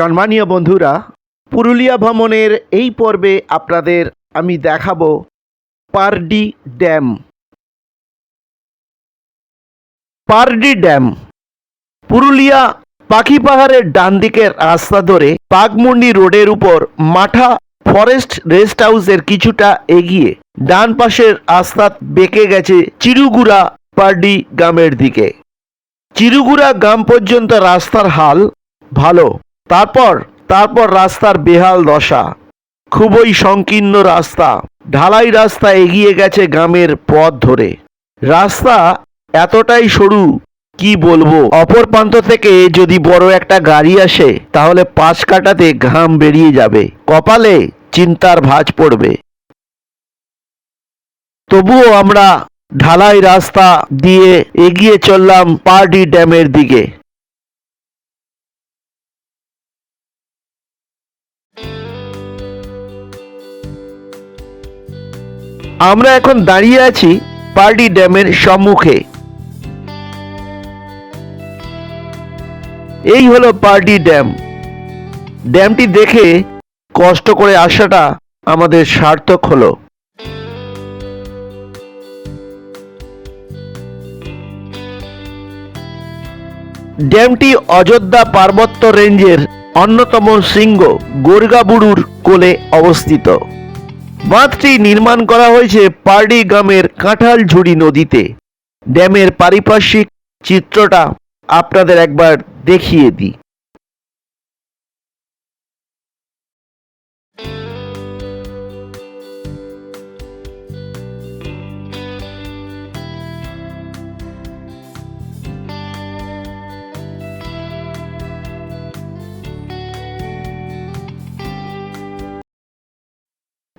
সম্মানীয় বন্ধুরা, পুরুলিয়া ভ্রমণের এই পর্বে আপনাদের আমি দেখাবো পারডি ড্যাম। পারডি ড্যাম, পুরুলিয়া পাখি পাহাড়ের ডান দিকের রাস্তা ধরে পাগমুন্ডি রোডের উপর মাঠা ফরেস্ট রেস্ট হাউসের কিছুটা এগিয়ে ডান পাশের রাস্তা বেঁকে গেছে চিরুগুড়া পারডি গ্রামের দিকে। চিরুগুড়া গ্রাম পর্যন্ত রাস্তার হাল ভালো। তারপর তারপর রাস্তার বেহাল দশা। খুবই সংকীর্ণ রাস্তা। ঢালাই রাস্তা এগিয়ে গেছে গ্রামের পথ ধরে। রাস্তা এতটাই সরু, কি বলব? অপর প্রান্ত থেকে যদি বড় একটা গাড়ি আসে, তাহলে পাশ কাটাতে ঘাম বেরিয়ে যাবে। কপালে চিন্তার ভাঁজ পড়বে। তবুও আমরা ঢালাই রাস্তা দিয়ে এগিয়ে চললাম পার্টি ড্যামের দিকে। আমরা এখন দাঁড়িয়ে আছি পার্টি ড্যামের সম্মুখে। এই হলো পার্টি ড্যাম। ড্যামটি দেখে কষ্ট করে আসাটা আমাদের সার্থক হলো। ড্যামটি অযোধ্যা পার্বত্য রেঞ্জের অন্যতম শৃঙ্গ গোরগাবুড়ুর কোলে অবস্থিত। বাঁধটি নির্মাণ করা হয়েছে পার্ডি গ্রামের কাঁঠালঝুড়ি নদীতে। ড্যামের পারিপার্শ্বিক চিত্রটা আপনাদের একবার দেখিয়ে দিই।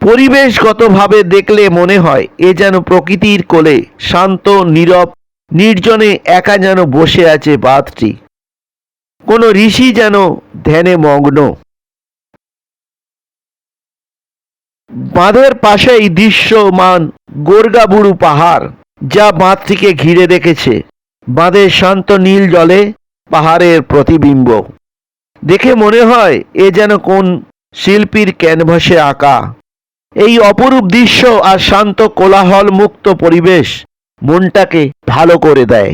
পরিবেশগতভাবে দেখলে মনে হয় এ যেন প্রকৃতির কোলে, শান্ত, নীরব, নির্জনে একা যেন বসে আছে বাঁধটি কোনো ঋষি যেন ধ্যানে মগ্ন। বাঁধের পাশেই দৃশ্যমান গোরগাবুড়ু পাহাড়, যা বাঁধটিকে ঘিরে রেখেছে। বাঁধের শান্ত নীল জলে পাহাড়ের প্রতিবিম্ব। দেখে মনে হয় এ যেন কোন শিল্পীর ক্যানভাসে আঁকা। এই অপরূপ দৃশ্য আর শান্ত কোলাহল মুক্ত পরিবেশ মনটাকে ভালো করে দেয়।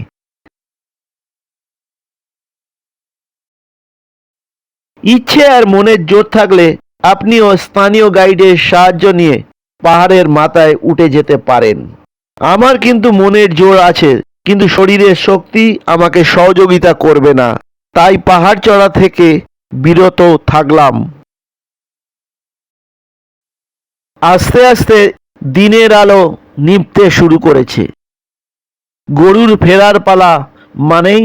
ইচ্ছে আর মনের জোর থাকলে আপনিও স্থানীয় গাইডের সাহায্য নিয়ে পাহাড়ের মাথায় উঠে যেতে পারেন। আমার কিন্তু মনের জোর আছে, কিন্তু শরীরের শক্তি আমাকে সহযোগিতা করবে না। তাই পাহাড় চড়া থেকে বিরত থাকলাম। আস্তে আস্তে দিনের আলো নিভতে শুরু করেছে। গরুর ফেরার পালা মানেই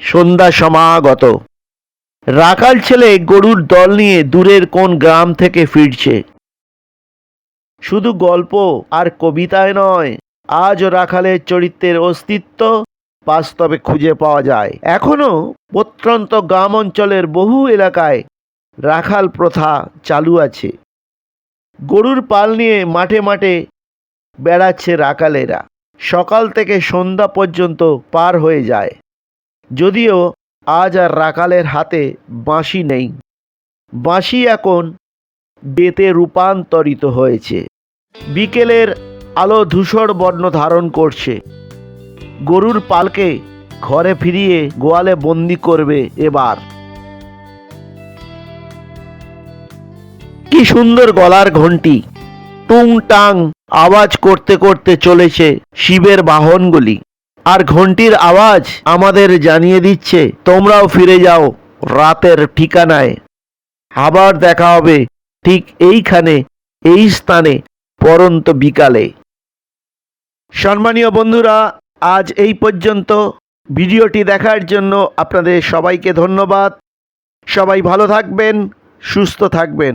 সন্ধ্যা সমাগত। রাখাল ছেলে গরুর দল নিয়ে দূরের কোন গ্রাম থেকে ফিরছে। শুধু গল্প আর কবিতায় নয়, আজ রাখালের চরিত্রের অস্তিত্ব বাস্তবে খুঁজে পাওয়া যায়। এখনও প্রত্যন্ত গ্রাম অঞ্চলের বহু এলাকায় রাখাল প্রথা চালু আছে। গরুর পাল নিয়ে মাঠে মাঠে বেড়াচ্ছে রাকালেরা। সকাল থেকে সন্ধ্যা পর্যন্ত পার হয়ে যায়। যদিও আজ আর রাকালের হাতে বাঁশি নেই। বাঁশি এখন বেতে রূপান্তরিত হয়েছে। বিকেলের আলো ধূসর বর্ণ ধারণ করছে। গরুর পালকে ঘরে ফিরিয়ে গোয়ালে বন্দি করবে এবার। কি সুন্দর গলার ঘন্টি টুং টাং আওয়াজ করতে করতে চলেছে শিবের বাহনগুলি। আর ঘন্টির আওয়াজ আমাদের জানিয়ে দিচ্ছে, তোমরাও ফিরে যাও রাতের ঠিকানায়। আবার দেখা হবে ঠিক এইখানে, এই স্থানে পরন্ত বিকালে। সম্মানীয় বন্ধুরা, আজ এই পর্যন্ত। ভিডিওটি দেখার জন্য আপনাদের সবাইকে ধন্যবাদ। সবাই ভালো থাকবেন, সুস্থ থাকবেন।